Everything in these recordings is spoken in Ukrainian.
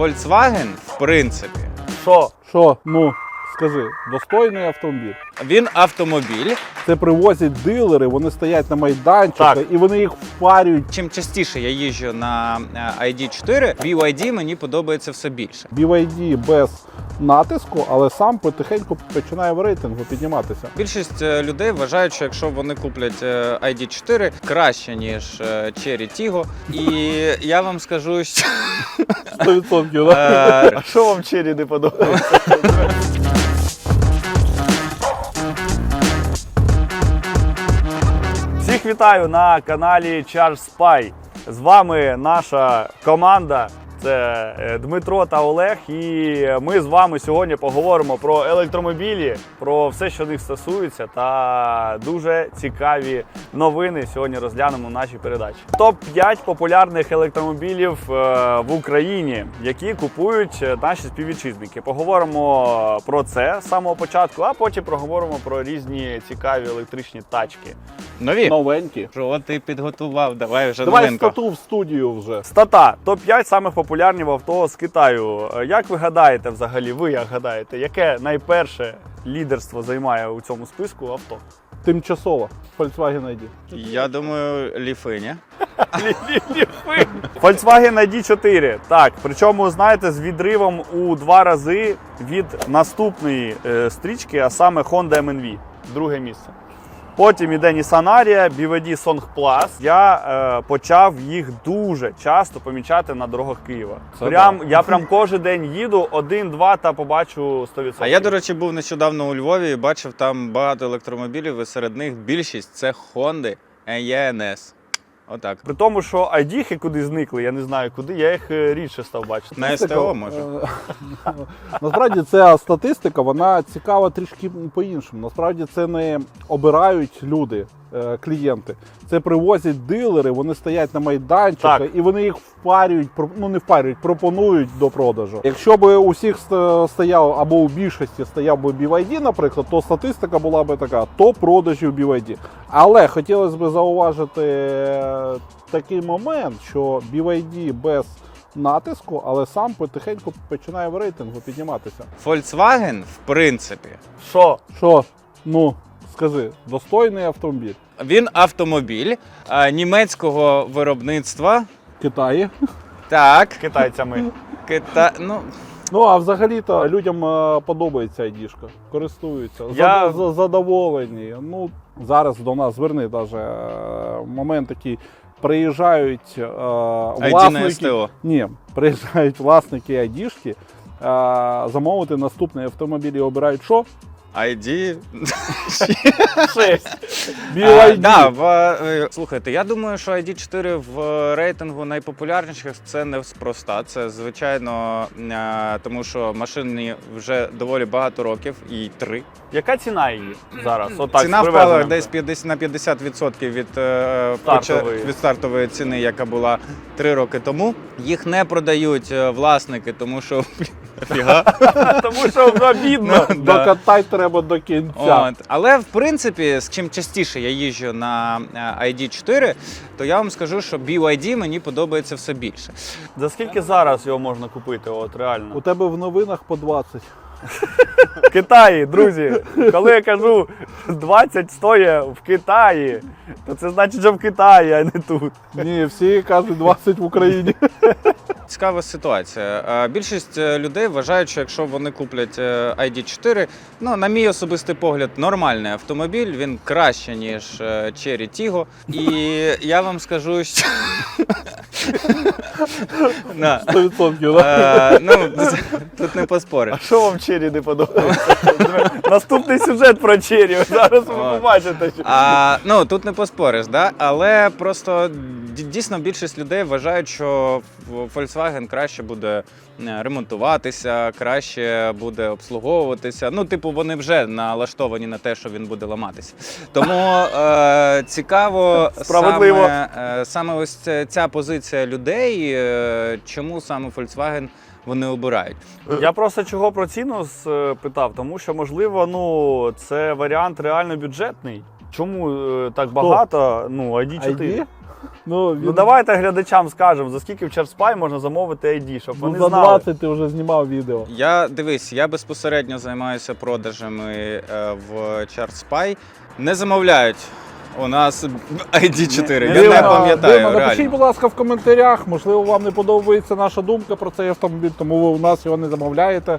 Volkswagen, в принципі, Що? Що, ну, скажи, достойний автомобіль. він автомобіль. Це привозять дилери, вони стоять на майданчиках Так. і вони їх впарюють. Чим частіше я їжджу на е, ID4, BYD мені подобається все більше. BYD без натиску, але сам потихеньку починає в рейтингу підніматися. Більшість е, людей вважають, що якщо вони куплять е, ID4, краще ніж е, Cherry Tiggo. І я вам скажу, що 100%, да? е, А що вам чері не подобається? Всіх вітаю на каналі Charge Spy. З вами наша команда. Це е, Дмитро та Олег, і ми з вами сьогодні поговоримо про електромобілі, про все, що них стосується, та дуже цікаві новини сьогодні розглянемо в нашій передачі. Топ 5 популярних електромобілів е, в Україні, які купують е, наші співвітчизники. Поговоримо про це з самого початку, а потім проговоримо про різні цікаві електричні тачки. Нові. Новенькі. Що ти підготував? Давай вже Давай новинку. стату в студію вже. Стата топ-5 самих популярних авто з Китаю. Е, Як ви гадаєте, взагалі, ви як гадаєте, яке найперше лідерство займає у цьому списку авто? Тимчасово. Volkswagen ID. Я думаю, ліфиня. Volkswagen ID4. Так, причому, знаєте, з відривом у два рази від наступної е, стрічки, а саме Honda MNV. Друге місце. Потім іде Nissan Ariya, BYD Song Plus. Я е, почав їх дуже часто помічати на дорогах Києва. Це прям, да. я прям кожен день їду, один-два та побачу 100%. А я, до речі, був нещодавно у Львові і бачив там багато електромобілів, і серед них більшість це Honda ENS. Отак. При тому, що айдіхи куди зникли, я не знаю куди, я їх е, рідше став бачити. На СТО може. Е, Насправді ця статистика, вона цікава трішки по-іншому. Насправді це не обирають люди, клієнти. Це привозять дилери, вони стоять на майданчиках Так. і вони їх впарюють, ну не впарюють, пропонують до продажу. Якщо б у всіх стояв або у більшості стояв би BYD, наприклад, то статистика була б така: топ продажів BYD. Але хотілося б зауважити е, такий момент, що BYD без натиску, але сам потихеньку починає в рейтингу підніматися. Volkswagen, в принципі, Що? Що, ну скажи, достойний автомобіль він автомобіль а, німецького виробництва. Китаї. Так, Китайцями. кита... ну, Ну а взагалі-то людям е, подобається айдішка, користуються, Я- зад- задоволені. Ну зараз до нас зверни навіть момент такий. Приїжджають е, ID на власники, СТО. ні, приїжджають власники айдішки, е, замовити наступний автомобіль і обирають що? ID. BYD. да, в, е, слухайте, я думаю, що ID4 в рейтингу найпопулярніших це не спроста. Це звичайно, е, тому що машині вже доволі багато років, і три. Яка ціна її зараз? Отак, Ціна з впала десь 50 на 50% від, е, Стартової. поча- від стартової ціни, яка була три роки тому. Їх не продають е, власники, тому що фіга. Тому що воно бідно. Ну, да. Докатай треба до кінця. От. Але в принципі, з чим частіше я їжджу на е, ID4, то я вам скажу, що BYD мені подобається все більше. За скільки зараз його можна купити? От У тебе в новинах по 20. В Китаї, друзі. Коли я кажу 20 стоїть в Китаї, то це значить, що в Китаї, а не тут. Ні, всі кажуть 20 в Україні. Цікава ситуація. Е, Більшість е, людей вважають, що якщо вони куплять е, ID4, ну, на мій особистий погляд, нормальний автомобіль, він краще, ніж е, Cherry Tiggo. І я вам скажу, що. Да. 100%, да? Е, Ну, тут не поспориш. А що вам Чері не подобається? Наступний сюжет про Чері. Зараз ви побачите. А, ну тут не поспориш, да? але просто дійсно більшість людей вважають, що Volkswagen краще буде е, ремонтуватися, краще буде обслуговуватися. Ну, типу, вони вже налаштовані на те, що він буде ламатися. Тому е, цікаво Справедливо. саме, е, саме ось ця- ця позиція людей, е, чому саме Volkswagen вони обирають. Я просто чого про ціну спитав, тому що можливо, ну це варіант реально бюджетний. Чому е, так багато? Ну, ID4. ID? Ну, він, Ну давайте глядачам скажемо, за скільки в Чарспай можна замовити ID, щоб ну, вони за знали. 20 ти вже знімав відео. Я дивись, я безпосередньо займаюся продажами е, в ChartSpy. Не замовляють у нас ID4. Не- Я не не пам'ятаю. Дима, напишіть, будь ласка, в коментарях. Можливо, вам не подобається наша думка про цей автомобіль, тому ви у нас його не замовляєте.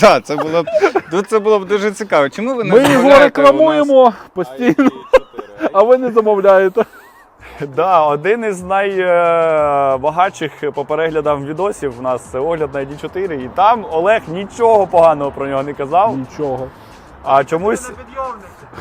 Так, це було б ну, це було б дуже цікаво. Чому ви не Ми його замовляєте у рекламуємо постійно, а ви не замовляєте. Да, один із найбагатших по переглядам відосів у нас це огляд на ID4, і там Олег нічого поганого про нього не казав. Нічого. А чомусь,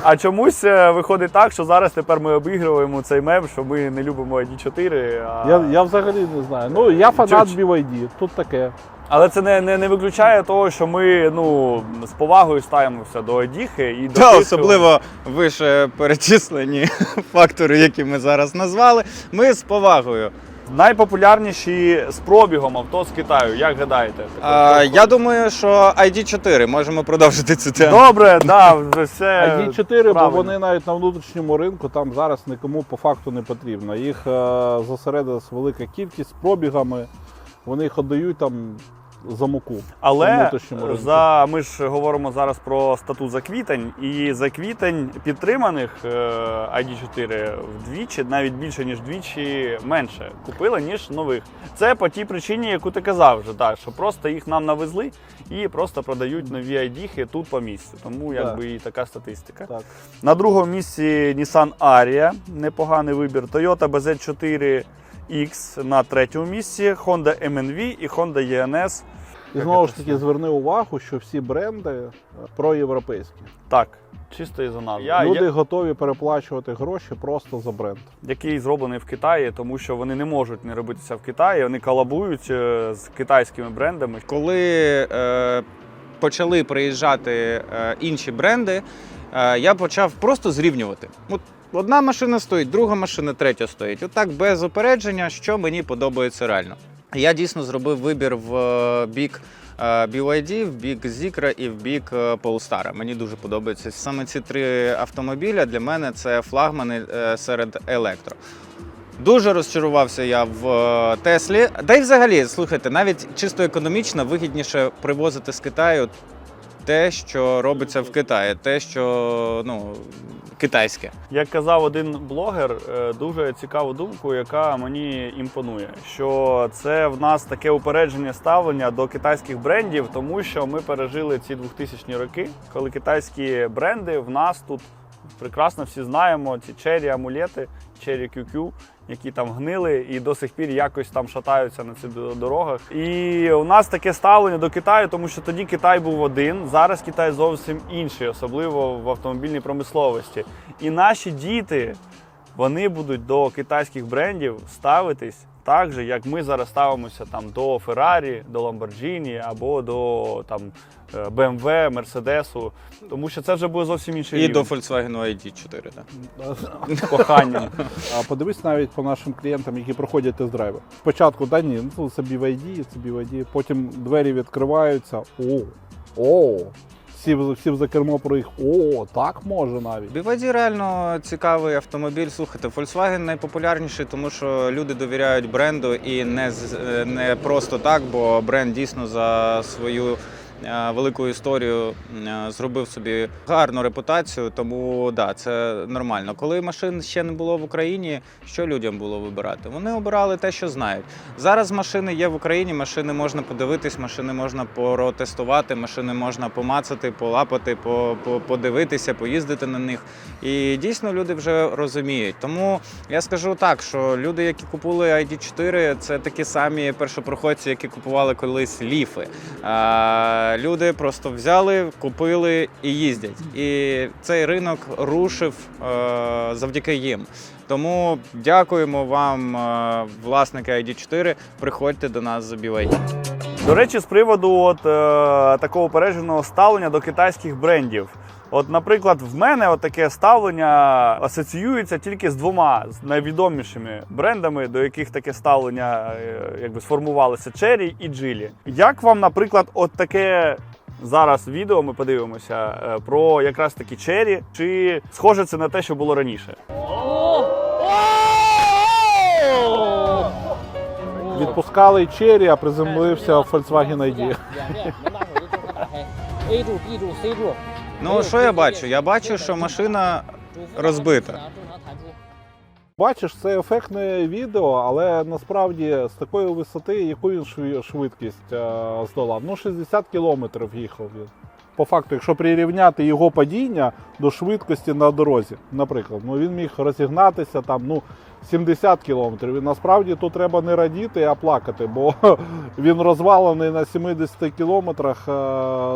а чомусь е, виходить так, що зараз тепер ми обігруємо цей мем, що ми не любимо ID4. А... Я, я взагалі не знаю. Ну, я фанат Чуть- BYD, тут таке. Але це не, не, не виключає того, що ми ну, з повагою ставимося до Одіхи і до тих, особливо вище перечислені фактори, які ми зараз назвали. Ми з повагою. Найпопулярніші з пробігом авто з Китаю. Як гадаєте? А, я думаю, що ID4 можемо продовжити цю тему. Добре, да, все. ID4, бо правильно. вони навіть на внутрішньому ринку там зараз нікому по факту не потрібно. Їх е, зосередилась велика кількість з пробігами. Вони їх віддають там за муку. Але за ми ж говоримо зараз про статут за квітень, і за квітень підтриманих е, ID4 вдвічі, навіть більше ніж вдвічі менше купили, ніж нових. Це по тій причині, яку ти казав вже, так, що просто їх нам навезли і просто продають нові ID тут по місцю. Тому Так. якби і така статистика. Так. На другому місці Nissan Aria, непоганий вибір. Toyota BZ4 X на третьому місці, Honda MNV і Honda ENS. І знову ж таки зверни увагу, що всі бренди е, проєвропейські. Так, чисто із-за назви. Я, Люди я, готові переплачувати гроші просто за бренд. який зроблений в Китаї, тому що вони не можуть не робитися в Китаї, вони колабують е, з китайськими брендами. Коли е, почали приїжджати е, інші бренди, е, я почав просто зрівнювати. От одна машина стоїть, друга машина, третя стоїть. Отак без опередження, що мені подобається реально. Я дійсно зробив вибір в е, бік. е, BYD, в бік Zikra і в бік е, Polestar. Мені дуже подобаються саме ці три автомобіля. Для мене це флагмани серед електро. Дуже розчарувався я в Теслі. Да й взагалі, слухайте, навіть чисто економічно вигідніше привозити з Китаю те, що робиться в Китаї, те, що ну, китайське. Як казав один блогер, е, дуже цікаву думку, яка мені імпонує. Що це в нас таке упередження ставлення до китайських брендів, тому що ми пережили ці 2000-ні роки, коли китайські бренди в нас тут прекрасно всі знаємо. Ці чері амулети, чері QQ, які там гнили і до сих пір якось там шатаються на цих дорогах. І у нас таке ставлення до Китаю, тому що тоді Китай був один, зараз Китай зовсім інший, особливо в автомобільній промисловості. І наші діти вони будуть до китайських брендів ставитись так же, як ми зараз ставимося там до Феррарі, до Ламборджіні або до там е, BMW, Мерседесу, тому що це вже буде зовсім інший І до Volkswagen ID4. Так. з коханням. А подивись навіть по нашим клієнтам, які проходять тест-драйви. Спочатку, да ні, ну це BYD, це BYD, потім двері відкриваються. О, о, сів, сів за кермо про їх. О, так може навіть. BYD реально цікавий автомобіль. Слухайте, Volkswagen найпопулярніший, тому що люди довіряють бренду і не, е, не просто так, бо бренд дійсно за свою велику історію е, зробив собі гарну репутацію. Тому да, це нормально. Коли машин ще не було в Україні, що людям було вибирати? Вони обирали те, що знають. Зараз машини є в Україні, машини можна подивитись, машини можна протестувати, машини можна помацати, полапати, по- по- подивитися, поїздити на них. І дійсно люди вже розуміють. Тому я скажу так, що люди, які купували ID4, це такі самі першопроходці, які купували колись ліфи. Люди просто взяли, купили і їздять. І цей ринок рушив е, завдяки їм. Тому дякуємо вам, е, власники ID4. Приходьте до нас за BYD. До речі, з приводу от, е, такого переженого ставлення до китайських брендів. От, наприклад, в мене от таке ставлення асоціюється тільки з двома з найвідомішими брендами, до яких таке ставлення е, якби сформувалося Cherry і Geely. Як вам, наприклад, от таке зараз відео ми подивимося е, про якраз таки чері, чи схоже це на те, що було raніше. Відпускали чері, а приземлився Volkswagen ID. Ну що я бачу? Я бачу, що машина розбита. Бачиш, це ефектне відео, але насправді з такої висоти, яку він швидкість е, здолав. Ну, 60 кілометрів їхав він. По факту, якщо прирівняти його падіння до швидкості на дорозі, наприклад, ну він міг розігнатися там, ну 70 кілометрів. І насправді тут треба не радіти, а плакати, бо він розвалений на 70 кілометрах е,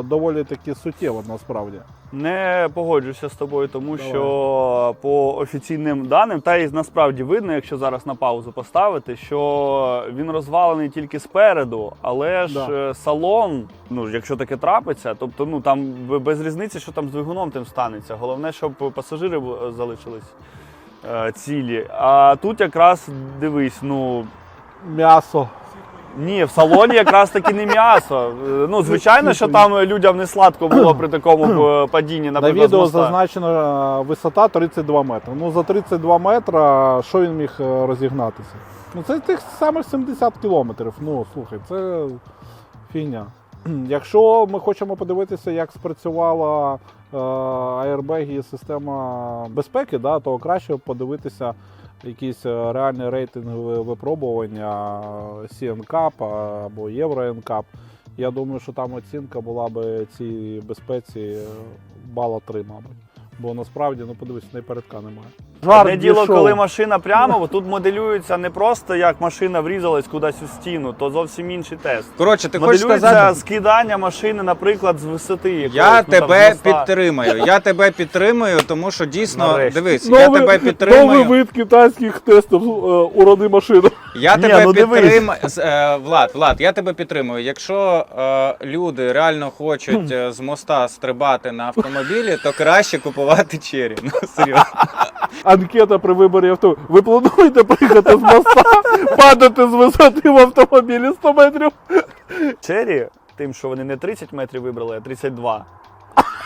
доволі таки суттєво насправді. Не погоджуся з тобою, тому Давай. що по офіційним даним, та і насправді видно, якщо зараз на паузу поставити, що він розвалений тільки спереду, але ж Да. е, салон, ну якщо таке трапиться, тобто ну там без різниці, що там з двигуном тим станеться. Головне, щоб пасажири залишились цілі. А тут якраз дивись, ну М'ясо. ні, в салоні якраз таки не м'ясо. Е, Ну, звичайно, що там людям не сладко було при такому е, падінні, На наприклад, відео зазначена висота 32 метри. Ну за 32 метра що він міг е, розігнатися? Ну це тих самих 70 кілометрів. Ну слухай, це фігня. Якщо ми хочемо подивитися, як спрацювала е, аербеги і система безпеки, да, то краще подивитися якісь е, реальні рейтингові випробування CNCAP або Euro NCAP. Я думаю, що там оцінка була би цій безпеці е, бала 3, мабуть. Бо насправді, ну подивись, не передка немає. Одне діло, коли машина прямо, бо тут моделюється не просто як машина врізалась кудись у стіну, то зовсім інший тест. Коротше, ти хочеш Моделюється сказати, скидання машини, наприклад, з висоти. якоїсь, я ну, там, з тебе моста. підтримую. Я тебе підтримую, тому що дійсно Нарешті. дивись, я тебе новий підтримую. вид китайських тестів е, уроди машини. Я Ні, тебе ну дивись. підтримую. Е, Влад, Влад, я тебе підтримую. Якщо е, люди реально хочуть е, з моста стрибати на автомобілі, то краще купувати чері. Ну серйозно. Анкета при виборі авто. Ви плануєте приїхати з моста, падати з висоти в автомобілі 100 метрів? Чері, тим, що вони не 30 метрів вибрали, а 32.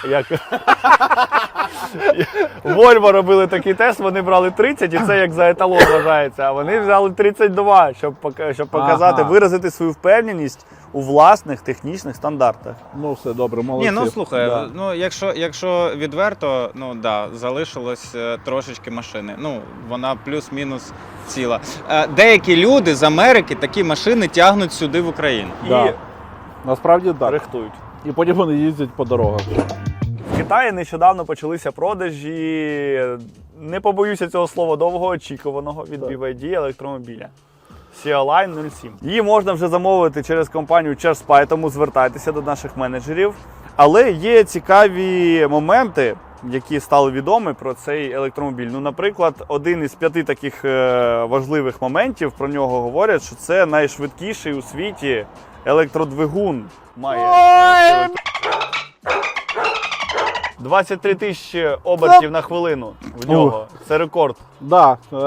Як Вольво робили такий тест, вони брали 30, і це як за еталон вважається. А вони взяли 32, щоб, щоб показати, Ага. виразити свою впевненість у власних технічних стандартах. Ну все добре, молодці. Ні, ну слухай, Да. ну якщо, якщо відверто, ну да, залишилось е, трошечки машини. Ну, вона плюс-мінус ціла. Е, деякі люди з Америки такі машини тягнуть сюди в Україну. Да. І Насправді так. рихтують. І потім вони їздять по дорогах. Китаї нещодавно почалися продажі, не побоюся цього слова, довгоочікуваного від Так. BYD електромобіля. CLI 07. Її можна вже замовити через компанію ChargeSpy, тому звертайтеся до наших менеджерів. Але є цікаві моменти, які стали відомі про цей електромобіль. Ну, наприклад, один із п'яти таких е, важливих моментів про нього говорять, що це найшвидкіший у світі електродвигун. Має 23 тисячі обертів на хвилину в нього. Це рекорд. Да, е,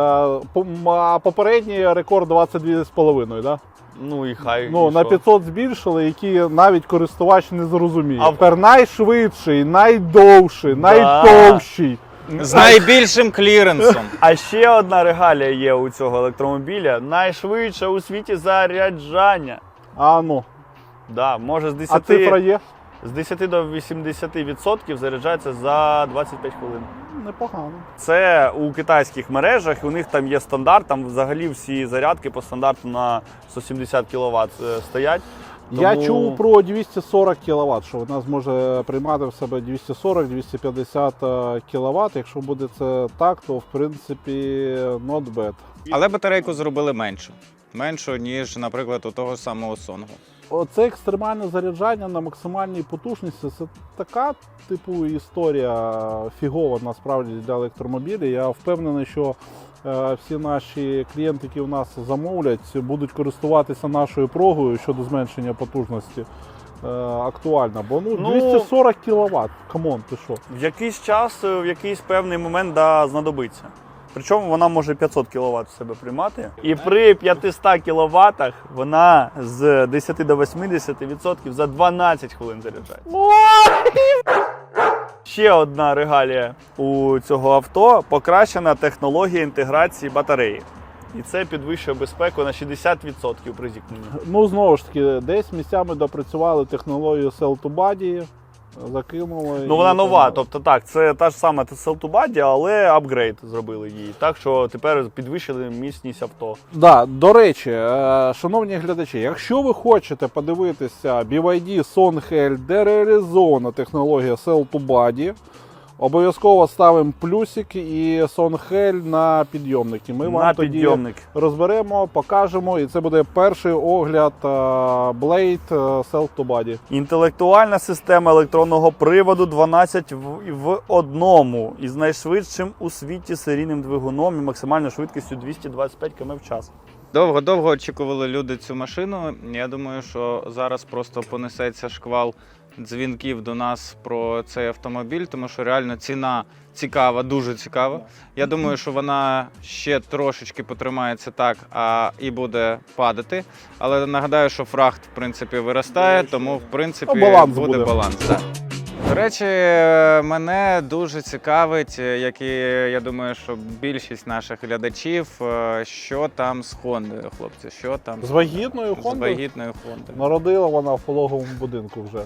а попередній рекорд 22,5, да? Ну і хай. Ну, і на що? 500 збільшили, які навіть користувач не зрозуміє. А Тепер найшвидший, найдовший, найтовщий. З найбільшим кліренсом. А ще одна регалія є у цього електромобіля. Найшвидше у світі заряджання. А ну, Да, може з а цифра є? З 10 до 80% заряджається за 25 хвилин. Непогано. Це у китайських мережах, у них там є стандарт, там взагалі всі зарядки по стандарту на 170 кВт стоять. Я чув про 240 кВт, що вона зможе приймати в себе 240-250 кВт. Якщо буде це так, то в принципі not bad. Але батарейку зробили меншу. Меншу, ніж, наприклад, у того самого Сонгу. Оце екстремальне заряджання на максимальній потужності. Це така типу історія фігова насправді для електромобілів. Я впевнений, що е, всі наші клієнти, які у нас замовлять, будуть користуватися нашою прогою щодо зменшення потужності. Е, актуальна, бо ну, Ну, 240 кВт. Камон, ти що? В якийсь час, е, в якийсь певний момент да, знадобиться. Причому вона може 500 кВт в себе приймати. І при 500 кВт вона з 10 до 80% за 12 хвилин заряджає. Ще одна регалія у цього авто покращена технологія інтеграції батареї. І це підвищує безпеку на 60% при зіткненні. Ну, знову ж таки, десь місцями допрацювали технологію Cell to Body, закинули. Ну вона нова, тобто так, це та ж сама Cell to Body, але апгрейд зробили її. Так що тепер підвищили міцність авто. Да, до речі, е, шановні глядачі, якщо ви хочете подивитися BYD де реалізована технологія Cell to Body, обов'язково ставимо плюсик і Sonhel на підйомники. Ми на вам тоді підйомник. розберемо, покажемо, і це буде перший огляд е, Blade е, Cell to Body. Інтелектуальна система електронного приводу 12 в, в одному із найшвидшим у світі серійним двигуном і максимальною швидкістю 225 км в час. Довго-довго очікували люди цю машину. Я думаю, що зараз просто понесеться шквал дзвінків до нас про цей автомобіль, тому що реально ціна цікава, дуже цікава. Я думаю, що вона ще трошечки потримається так, а і буде падати. Але нагадаю, що фрахт в принципі виростає, тому в принципі Ну, баланс буде, буде. баланс. Так. До речі, мене дуже цікавить, як і я думаю, що більшість наших глядачів, е, що там з Хондою, хлопці, що там З вагітною з Хондою вагітною Хондою. народила вона в пологовому будинку вже.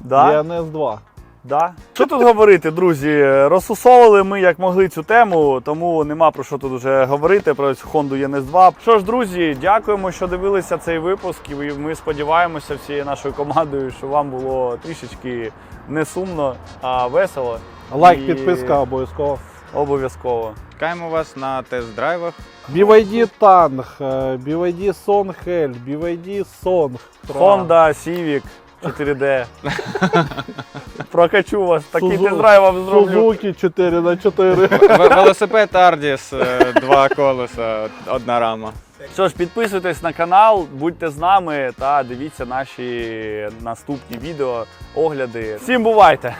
Да? Є НС-2. Да. Що тут говорити, друзі? Розсусовували ми як могли цю тему, тому нема про що тут уже говорити про цю Honda ns 2 Що ж, друзі, дякуємо, що дивилися цей випуск. І ми сподіваємося всією нашою командою, що вам було трішечки не сумно, а весело. Лайк, І підписка обов'язково. Обов'язково. Чекаємо вас на тест-драйвах. BYD Tang, е, BYD Song Hell, BYD Song. Honda Civic 4D. Прокачу вас, такий Сузу- тест-драйв вам зроблю. Сузуки 4 на 4 В- Велосипед Ардіс, е, два колеса, одна рама. Що ж, підписуйтесь на канал, будьте з нами та дивіться наші наступні відео, огляди. Всім бувайте!